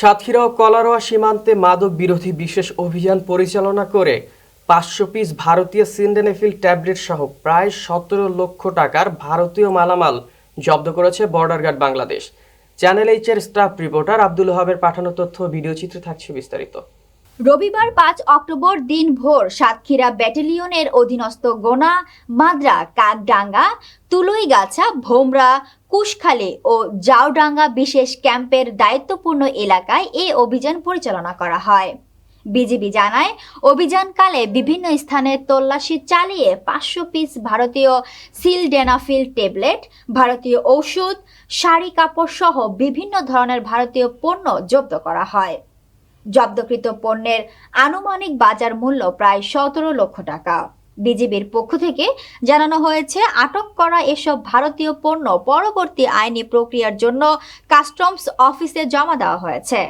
সাতক্ষীরা ও কলারোয়া সীমান্তে মাদক বিরোধী বিশেষ অভিযান পরিচালনা করে পাঁচশো পিস ভারতীয় সিন্ডেনেফিল ট্যাবলেট সহ প্রায় সতেরো লক্ষ টাকার ভারতীয় মালামাল জব্দ করেছে বর্ডার গার্ড বাংলাদেশ। চ্যানেল এইচের স্টাফ রিপোর্টার আব্দুল হাবের পাঠানো তথ্য ভিডিও চিত্রে থাকছে বিস্তারিত। রবিবার পাঁচ অক্টোবর দিন ভোর সাতক্ষীরা ব্যাটালিয়নের অধীনস্থ গোনা, মাদ্রা, কাকডাঙ্গা, তুলইগাছা, ভোমরা, কুশখালী ও জাওডাঙ্গা বিশেষ ক্যাম্পের দায়িত্বপূর্ণ এলাকায় এ অভিযান পরিচালনা করা হয়। বিজিবি জানায়, অভিযানকালে বিভিন্ন স্থানে তল্লাশি চালিয়ে পাঁচশো পিস ভারতীয় সিলডেনাফিল ট্যাবলেট, ভারতীয় ঔষধ, শাড়ি কাপড় সহ বিভিন্ন ধরনের ভারতীয় পণ্য জব্দ করা হয়। জব্দকৃত পণ্যের আনুমানিক বাজার মূল্য প্রায় সতেরো লক্ষ টাকা। বিজিবির পক্ষ থেকে জানানো হয়েছে, আটক করা এসব ভারতীয় পণ্য পরবর্তী আইনি প্রক্রিয়ার জন্য কাস্টমস অফিসে জমা দেওয়া হয়েছে।